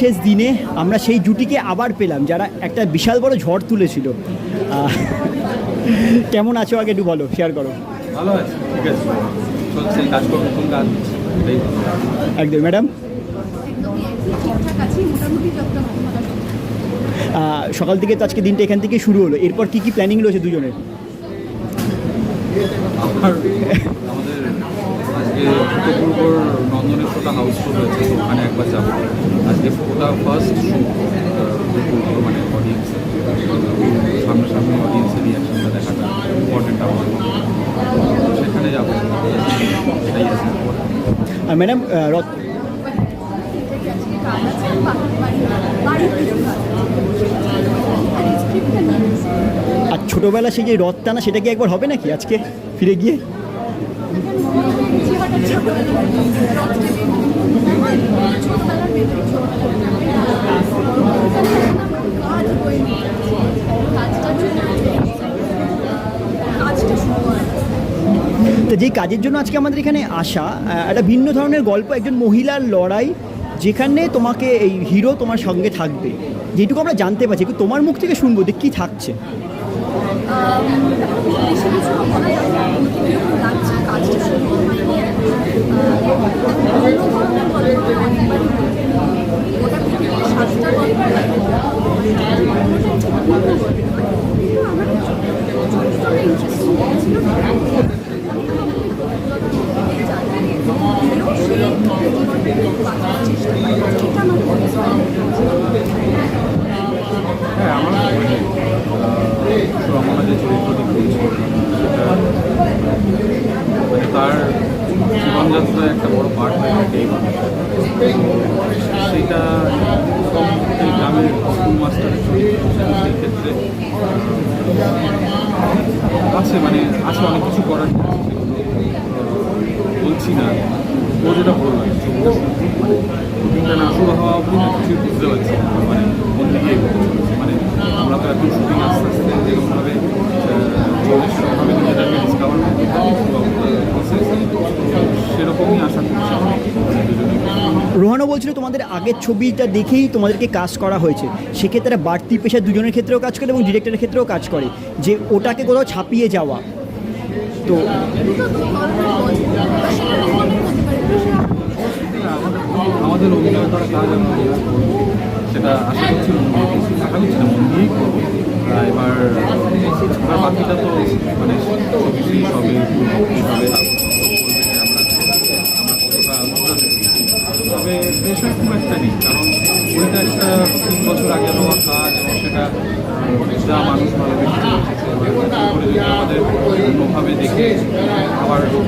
শেষ দিনে আমরা সেই জুটিকে আবার পেলাম যারা একটা বিশাল বড় ঝড় তুলেছিল। কেমন আছো আগে একটু বলো শেয়ার করো। ভালো আছে ঠিক আছে। চলছে কাজ করব কাজ? একদম ম্যাডাম সকাল থেকে তো আজকে দিনটা এখান থেকে শুরু হলো। এরপর কি কি প্ল্যানিং রয়েছে দুজনের? আমাদের আজকে উত্তরপূর্বর নন্দনেশ্বরটা হাউসফুল হয়েছে ওখানে একবার যাব। আজকে ওটা ফার্স্ট শো মানে অডিয়েন্সের সামনাসামনি অডিয়েন্সের রিয়াকশনটা দেখাটা ইম্পর্টেন্ট আমাদের সেখানে যাব। এটাই আছে আর ম্যাডাম আর ছোটোবেলা সেই যে রথ টানা, সেটা কি একবার হবে নাকি আজকে ফিরে গিয়ে যে হঠাৎ ছোটবেলায় রথটা ছোটবেলার মেমরি কাজ বই নিয়ে কাজটার জন্য কাজটা শুরু করা তো যেই কাজের জন্য আজকে আমাদের এখানে আসা একটা ভিন্ন ধরনের গল্প, একজন মহিলার লড়াই, যেখানে তোমাকে এই হিরো তোমার সঙ্গে থাকবে। যেটুকু আমরা জানতে পারছি তোমার মুখ থেকে শুনব যে কী থাকছে। কাজটা ওটা পৃথিবীর সাতটা গল্প আমার চরিত্রটা ইন্টারেস্টিং ছিল চেষ্টা হ্যাঁ আমার রমনা যে চরিত্রটি করেছে সেটা মানে তার জীবনযাত্রায় একটা বড় পার্ট হয়ে থাকে এই মানুষটা সেইটা কম এই গ্রামের স্কুল মাস্টারের চরিত্র সেই ক্ষেত্রে আছে মানে আছে অনেক কিছু করার বলছি না। ও যেটা ভালো লাগছে মানে না শুরু হওয়া অবধি না কিছুই বুঝতে পারছি না। মানে কোন দিকে মানে আমরা তো এখন শুটিং আস্তে আস্তে যেরকমভাবে নিজেদেরকে ডিসকাভার করতে পারি প্রসেস সেরকমই আশা করছি আমরা দুজনে রোহানও বলছিল, তোমাদের আগের ছবিটা দেখেই তোমাদেরকে কাজ করা হয়েছে। সেক্ষেত্রে বাড়তি পেশা দুজনের ক্ষেত্রেও কাজ করে এবং ডিরেক্টরের ক্ষেত্রেও কাজ করে। যে ওটাকে কোথাও ছাপিয়ে যাওয়া। তো আমরা সেটা আশা করছি এবার বাকিটা তো মানে হবে কীভাবে আমরা আমরা কতটা বোঝাতে পেরেছি তবে প্রেশার খুব একটা নেই, কারণ ওইটা একটা তিন বছর আগে হওয়া কাজ এবং সেটা যা মানুষ ভালো এবার তার যদি আমাদের অন্যভাবে দেখে আবার করে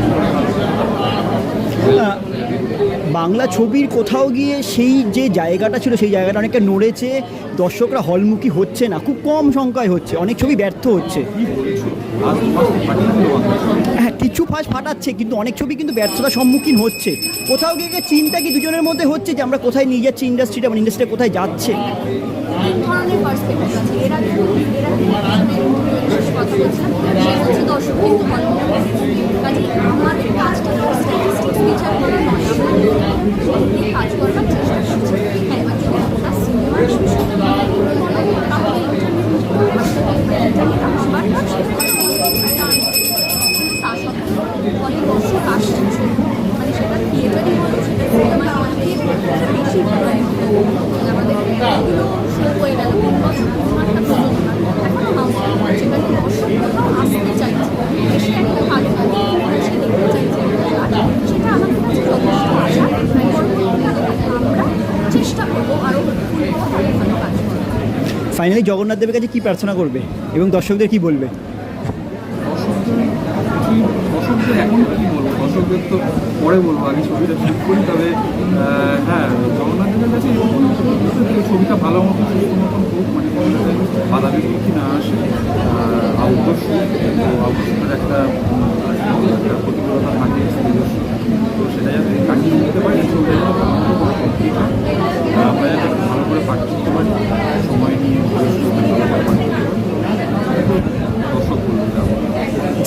বাংলা ছবির কোথাও গিয়ে সেই যে জায়গাটা ছিল সেই জায়গাটা অনেকটা নড়েছে দর্শকরা হলমুখী হচ্ছে না খুব কম সংখ্যায় হচ্ছে অনেক ছবি ব্যর্থ হচ্ছে। হ্যাঁ কিছু ফাঁস ফাটাচ্ছে কিন্তু অনেক ছবি কিন্তু ব্যর্থতার সম্মুখীন হচ্ছে। কোথাও গিয়ে গিয়ে চিন্তা কি দুজনের মধ্যে হচ্ছে যে আমরা কোথায় নিয়ে যাচ্ছি ইন্ডাস্ট্রিটা মানে ইন্ডাস্ট্রিটা কোথায় যাচ্ছে? ধরনের পার্সপেক্টিভ আছে এর আগে এর আগে বিশেষ কথা বলছিলাম সে হচ্ছে দর্শক কিন্তু বলে কাজে আমাদের কাজটা তো স্ট্যাটিস্টিক্স বিচার করা নয় আমরা সত্যি কাজ করবার চেষ্টা করছি হ্যাঁ এবার যদি আমরা সিনেমার বিষয়টা বলা হয়, তাহলে ইন্টারনেট আসবারটা সেটা কিন্তু তা সত্ত্বেও অনেক দর্শক আসছে মানে সেটা থিয়েটারই বলো সেটা সিনেমার অনেকেই বেশি ভালো আমাদের এগুলো শুরু হয়ে গেল তিন বছর কোনো একটা প্রযোজনা এখনও হাউস যেখানে দর্শক কোথাও আসতে চাইছে এসে একটা ভালো কাজ সে দেখতে চাইছে আর সেটা আমাদের কাছে যথেষ্ট আশা পরবর্তীকালে আমরা চেষ্টা করব আরও ফুল ভালো ভালো কাজ করার ফাইনালি জগন্নাথ দেবের কাছে কী প্রার্থনা করবে এবং দর্শকদের কি বলবে কি দর্শকদের এখন কি বলব দর্শকদের তো পরে বলব আগে ছবিটা শুট করি, তবে হ্যাঁ জগন্নাথের কাছে ছবিটা ভালো মতো মানে কোনো যাতে না আসে আউটডোর আউটডোর একটা একটা প্রতিকূলতা থাকে তো সেটা যাতে কাটিয়ে নিতে পারি। আমরা যাতে ভালো করে পাঠ করতে পারি, সময় নিয়ে ভালো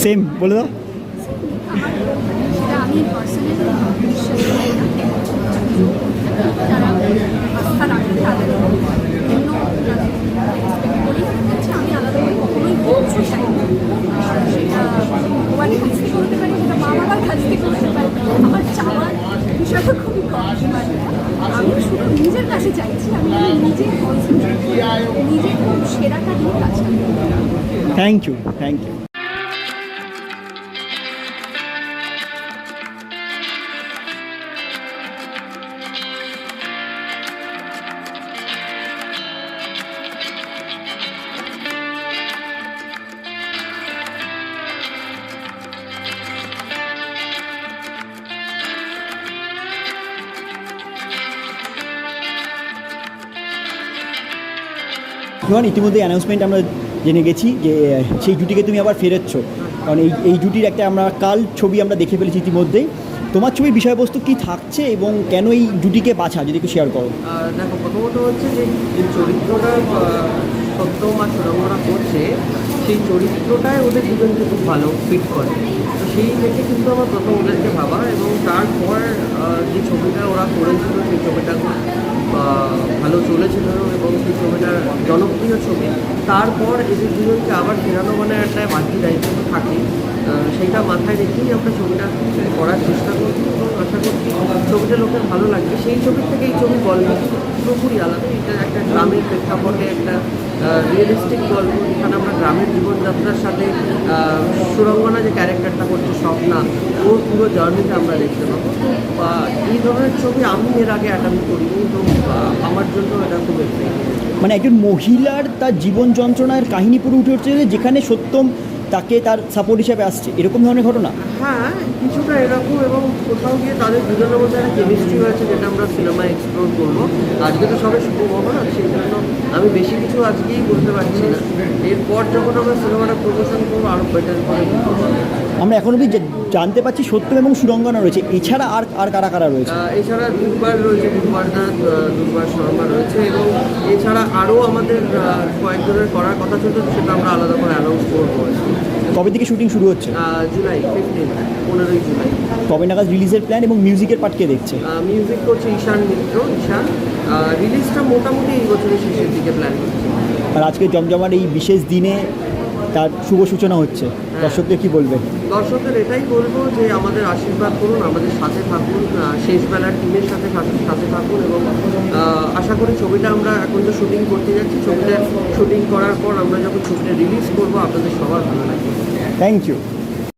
সেম বলে দাও সেটা আমি পার্সোনালি বিশ্বাস করি না। যারা আস্থা রাখে আমার কাছ থেকে করতে পারি আমার চাওয়ার বিষয়টা খুবই কম এবার আমি শুধু নিজের কাছে চাইছি আমি নিজে thank you thank you Rohan ইতিমধ্যে অ্যানাউন্সমেন্ট আমরা জেনে গেছি যে সেই জুটিকে তুমি আবার ফেরোচ্ছ। কারণ এই এই জুটির একটা আমরা কাল ছবি আমরা দেখে ফেলেছি ইতিমধ্যেই। তোমার ছবির বিষয়বস্তু কি থাকছে এবং কেন এই জুটিকে বাছা? যদি একটু শেয়ার করো। দেখো, প্রথমত হচ্ছে যে চরিত্রটা সত্য মা করছে সেই চরিত্রটাই ওদের দুজনকে খুব ভালো ফিট করে। তো সেই দেখে কিন্তু আমার প্রথম ওদেরকে ভাবা এবং তারপর যে ছবিটা ওরা করেছিল সেই ছবিটা ভালো চলেছিল এবং সেই ছবিটা জনপ্রিয় ছবি। তারপর এদের দুজনকে আবার ফেরানো মানে একটা বাড়তি দায়িত্ব আহ, সেইটা মাথায় রেখেই আমরা ছবিটা করার চেষ্টা করছি এবং আশা করছি ছবিটা লোকের ভালো লাগবে, সেই ছবির থেকে এই ছবির গল্প পুরোপুরি আলাদা। এটা একটা গ্রামের প্রেক্ষাপটে একটা রিয়েলিস্টিক গল্প। যেখানে আমরা গ্রামের জীবনযাত্রার সাথে সুরঙ্গনা যে ক্যারেক্টারটা করছে, স্বপ্না, ওর পুরো জার্নিটা আমরা দেখতে পাবো। তো এই ধরনের ছবি আমি এর আগে অ্যাটেম্প করিনি, তো আমার জন্য এটা খুব মানে একজন মহিলার তার জীবন যন্ত্রণার কাহিনী পুরো উঠে উঠছে যেখানে সত্যম তাকে তার সাপোর্ট হিসাবে আসছে। এরকম ধরনের ঘটনা? হ্যাঁ কিছুটা এরকম এবং কোথাও গিয়ে তাদের দুজনের মধ্যে একটা কেমিস্ট্রি হয়েছে যেটা আমরা সিনেমায় এক্সপ্লোর করব। আজকে তো সবাই শুভ আমি বেশি কিছু আজকেই বলতে পারছি না। এরপর যখন আমরা সিনেমাটা প্রমোশন করব আরও বেটার করে আমরা এখন অব্দি জানতে পারছি সত্য এবং সুরঙ্গনা রয়েছে এছাড়া আর আর কারা কারা রয়েছে? এছাড়া দুর্বার রয়েছে দুর্বার দুবার আহ, দুর্বার শর্মা রয়েছে এবং এছাড়া আরও আমাদের কয়েকজনের করার কথা ছিল সেটা আমরা আলাদা করে অ্যানাউন্স করব। কবে থেকে শুটিং শুরু হচ্ছে? জুলাই ফিফটিন পনেরোই জুলাই। কবে নাগাদ রিলিজের প্ল্যান এবং মিউজিকের পার্ট কে দেখছে? মিউজিক করছে ঈশান মিত্র ঈশান রিলিজটা মোটামুটি এই বছরের শেষের দিকে প্ল্যান করছে। আর আজকে জমজমার এই বিশেষ দিনে তার শুভ সূচনা হচ্ছে। দর্শকদের কি বলবে দর্শকদের এটাই বলব যে আমাদের আশীর্বাদ করুন আমাদের সাথে থাকুন আহ, শেষ বেলার টিমের সাথে সাথে সাথে থাকুন এবং আশা করি ছবিটা আমরা এখন তো শুটিং করতে যাচ্ছি। ছবিটা শুটিং করার পর আমরা যখন ছবিটা রিলিজ করব আপনাদের সবার ভালো লাগবে। Thank you